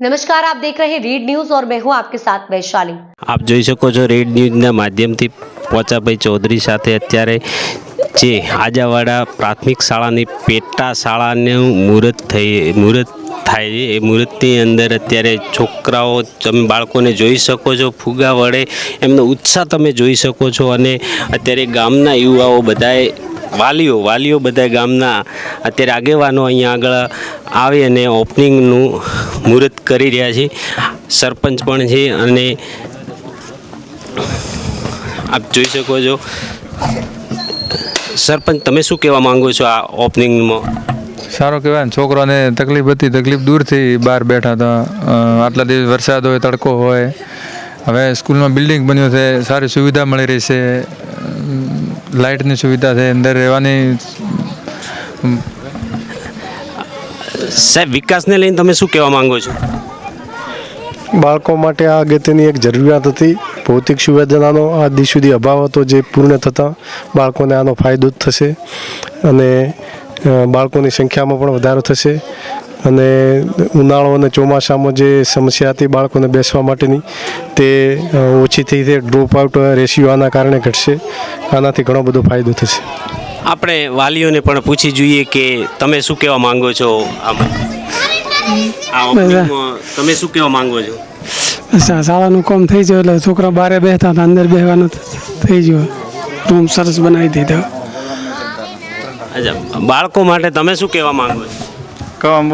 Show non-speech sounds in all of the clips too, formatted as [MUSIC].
નમસ્કાર આપ દેખ રહે રીડ ન્યૂઝ ઓર મેં હું આપકે સાથ વૈશાલી આપ જોઈ શકો છો રીડ ન્યૂઝના માધ્યમથી પોચાભાઈ ચૌધરી સાથે અત્યારે જે આજાવાડા પ્રાથમિક શાળાની પેટા શાળાનું મુહૂર્ત થઈ, મુહૂર્ત થાય છે. એ મુહૂર્તની અંદર અત્યારે છોકરાઓ તમે બાળકોને જોઈ શકો છો ફુગા વડે એમનો ઉત્સાહ તમે જોઈ શકો છો અને અત્યારે ગામના યુવાઓ બધાએ વાલીઓ વાલીઓ બધા ગામના અત્યારે આગેવાનો અહીંયા આગળ આવી અને ઓપનિંગનું મુહૂર્ત કરી રહ્યા છે. સરપંચ પણ છે અને આપ જોઈ શકો છો. સરપંચ, તમે શું કહેવા માંગો છો આ ઓપનિંગમાં સારો કહેવાય છોકરાને તકલીફ હતી, તકલીફ દૂરથી બહાર બેઠા હતા. આટલા દિવસ વરસાદ હોય, તડકો હોય. હવે સ્કૂલમાં બિલ્ડિંગ બન્યું છે, સારી સુવિધા મળી રહી છે. લાઇટની સુવિધા છે અંદર રહેવાની સાહેબ વિકાસને લઈને તમે શું કહેવા માંગો છો? બાળકો માટે આ અગત્યની એક જરૂરિયાત હતી. ભૌતિક સુવિધાનો આ દી સુધી અભાવ હતો જે પૂર્ણ થતાં બાળકોને આનો ફાયદો જ થશે અને બાળકોની સંખ્યામાં પણ વધારો થશે. અને ઉનાળો અને ચોમાસામાં જે સમસ્યા હતી બાળકોને બેસવા માટેની તે ઓછી થઈ છે. ડ્રોપ આઉટ રેશિયો આના કારણે ઘટશે. આનાથી ઘણો બધો ફાયદો થશે. આપણે વાલીઓને પણ પૂછી જોઈએ કે તમે શું કહેવા માંગો છો? તમે શું કહેવા માંગો છો? શાળાનું કામ થઈ ગયું એટલે છોકરા બારે બેસતા હતા અંદર બેસવાનું થઈ ગયું. રૂમ સરસ બનાવી દીધો. બાળકો માટે તમે શું કહેવા માંગો છો? કમ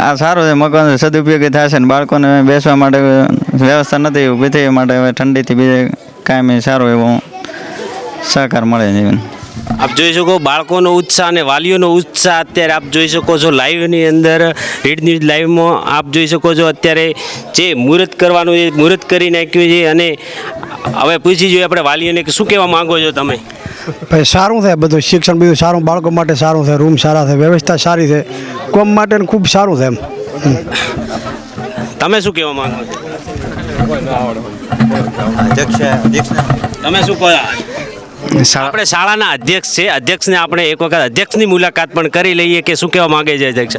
આ સારું છે મકાન સદુપયોગી થશે ને બાળકોને બેસવા માટે વ્યવસ્થા નથી ઊભી થઈ માટે હવે ઠંડીથી બીજે કાયમી સારો એવો સહકાર મળે જીવન. આપ જોઈ શકો બાળકોનો ઉત્સાહ અને વાલીઓનો ઉત્સાહ અત્યારે આપ જોઈ શકો છો લાઈવની અંદર, રીડ ન્યૂઝ લાઈવમાં આપ જોઈ શકો છો અત્યારે જે મુહૂર્ત કરવાનું એ મુહૂર્ત કરી નાખ્યું છે અને હવે પૂછી જોઈએ આપણે વાલીઓને કે શું કહેવા માંગો છો તમે? ભાઈ સારું છે બધું શિક્ષણ બધું સારું બાળકો માટે સારું છે રૂમ સારા છે વ્યવસ્થા સારી છે કોમ માટે ખૂબ સારું છે એમ. તમે શું કહેવા માંગો છો? તમે શું કહો આપણે શાળાના અધ્યક્ષ છે. અધ્યક્ષને આપણે એક વખત અધ્યક્ષની મુલાકાત પણ કરી લઈએ કે શું કહેવા માંગે છે અધ્યક્ષ?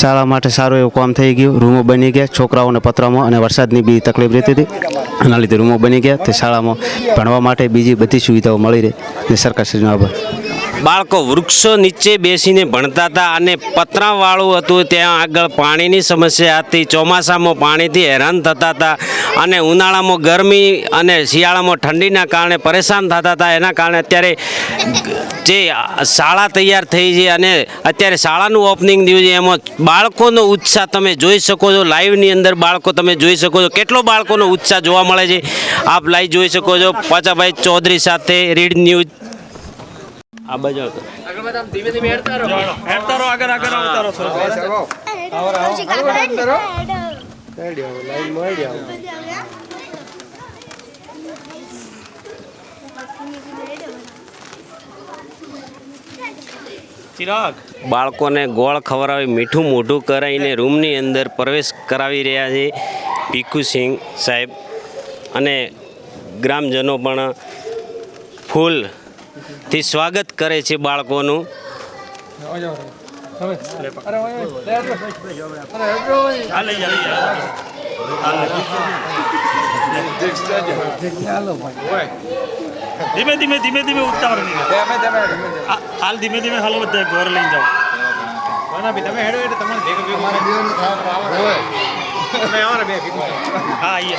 શાળા માટે સારું એવું કામ થઈ ગયું. રૂમો બની ગયા. છોકરાઓને પત્રમાં અને વરસાદની બી તકલીફ રહેતી હતી. એના લીધે રૂમો બની ગયા. તે શાળામાં ભણવા માટે બીજી બધી સુવિધાઓ મળી રહી. ને સરકારશ્રીનો આભાર બાળકો વૃક્ષો નીચે બેસીને ભણતા હતા અને પતરાવાળું હતું. ત્યાં આગળ પાણીની સમસ્યા હતી. ચોમાસામાં પાણીથી હેરાન થતા હતા અને ઉનાળામાં ગરમી અને શિયાળામાં ઠંડીના કારણે પરેશાન થતા હતા. એના કારણે અત્યારે જે શાળા તૈયાર થઈ છે અને અત્યારે શાળાનું ઓપનિંગ થયું છે. એમાં બાળકોનો ઉત્સાહ તમે જોઈ શકો છો. લાઈવની અંદર બાળકો તમે જોઈ શકો છો. કેટલો બાળકોનો ઉત્સાહ જોવા મળે છે? આપ લાઈવ જોઈ શકો છો. પાચાભાઈ ચૌધરી સાથે રીડ ન્યૂઝ આ બાજુ આવતો. બાળકોને ગોળ ખવડાવી મીઠું મોઢું કરાવીને રૂમની અંદર પ્રવેશ કરાવી રહ્યા છે ભીખુસિંહ સાહેબ. અને ગ્રામજનો પણ ફૂલથી સ્વાગત કરે છે બાળકોનું. ધીમે ધીમે ધીમે ધીમે ઉતાવળ નહીં હાલ ધીમે ધીમે હાલો બધા ઘર લઈને જાઓ. તમે હા આઈએ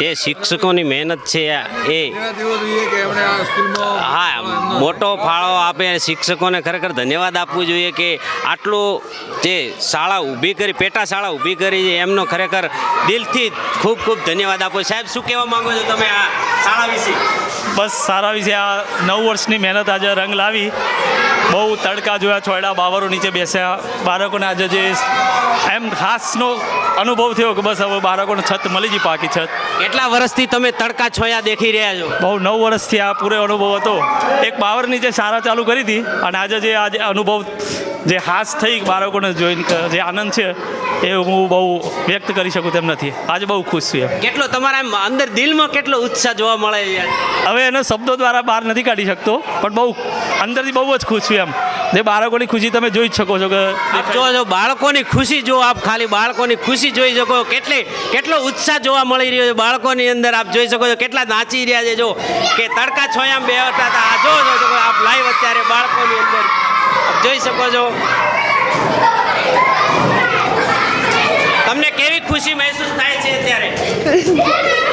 જે શિક્ષકોની મહેનત છે એ હા, મોટો ફાળો આપે શિક્ષકોને ખરેખર ધન્યવાદ આપવું જોઈએ કે આટલું જે શાળા ઊભી કરી, પેટા શાળા ઊભી કરી એમનો ખરેખર દિલથી ખૂબ ખૂબ ધન્યવાદ આપો. સાહેબ, શું કહેવા માંગો છો તમે આ શાળા વિશે? બસ સારા વિશે આ નવ વર્ષની મહેનત આજે રંગ લાવી. બહુ તડકા જોયા છોડા બાવરો નીચે બેસ્યા. બાળકોને આજે જે એમ ખાસનો અનુભવ થયો કે બસ હવે બાળકોને છત મળી ગઈ પાકી છત. કેટલા વર્ષથી તમે તડકા છોયા દેખી રહ્યા છો? બહુ નવ વર્ષથી આ પૂરો અનુભવ હતો. એક બાવર નીચે સારા ચાલુ કરી હતી અને આજે જે આજે અનુભવ જે હાસ થઈ બાળકોને જોઈને જે આનંદ છે એ હું બહુ વ્યક્ત કરી શકું તેમ નથી. આજે બહુ ખુશ છું એમ. કેટલો તમારા એમ અંદર દિલમાં કેટલો ઉત્સાહ જોવા મળે છે હવે એને શબ્દો દ્વારા બહાર નથી કાઢી શકતો પણ બહુ અંદરથી બહુ જ ખુશ છું એમ. જે બાળકોની ખુશી તમે જોઈ જ શકો છો કે જો જો બાળકોની ખુશી જો આપ ખાલી બાળકોની ખુશી જોઈ શકો. કેટલી કેટલો ઉત્સાહ જોવા મળી રહ્યો છે બાળકોની અંદર આપ જોઈ શકો છો કેટલા નાચી રહ્યા છે. જો કે તડકા છોયામાં બે હતા. આ જો જો આપ લાઈવ અત્યારે બાળકોની અંદર જોઈ શકો છો. કેવી ખુશી મહેસૂસ થાય છે અત્યારે [LAUGHS]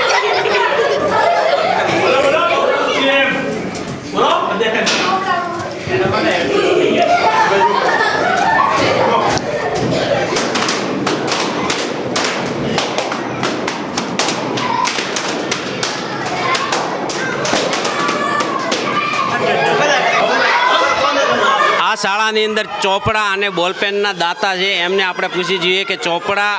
આ શાળાની અંદર ચોપડા અને બોલપેનના દાતા છે એમને આપણે પૂછી જોઈએ કે ચોપડા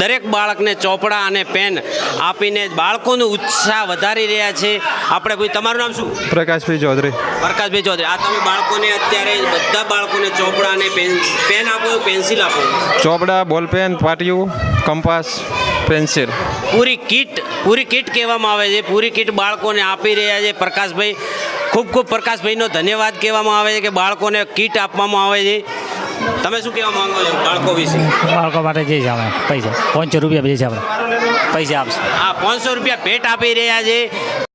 દરેક બાળકને ચોપડા અને પેન આપીને બાળકોનો ઉત્સાહ વધારી રહ્યા છે. આપણે કોઈ તમારું નામ શું? પ્રકાશભાઈ ચૌધરી. પ્રકાશભાઈ ચૌધરી આ તમે બાળકોને અત્યારે બધા બાળકોને ચોપડા અને પેન પેન આપો પેન્સિલ આપો? ચોપડા બોલપેન પાટિયું કંપાસ પેન્સિલ. પૂરી કીટ પૂરી કીટ કહેવામાં આવે છે પૂરી કીટ બાળકોને આપી રહ્યા છે પ્રકાશભાઈ. ખૂબ ખૂબ પ્રકાશભાઈનો ધન્યવાદ કહેવામાં આવે છે કે બાળકોને કીટ આપવામાં આવે છે. તમે શું કહેવા માંગો છો બાળકો વિશે? બાળકો માટે જઈ છે આપણે પૈસા. પાંચસો રૂપિયા જઈ છે આપણે પૈસા આપશે. આ પાંચસો રૂપિયા ભેટ આપી રહ્યા છે.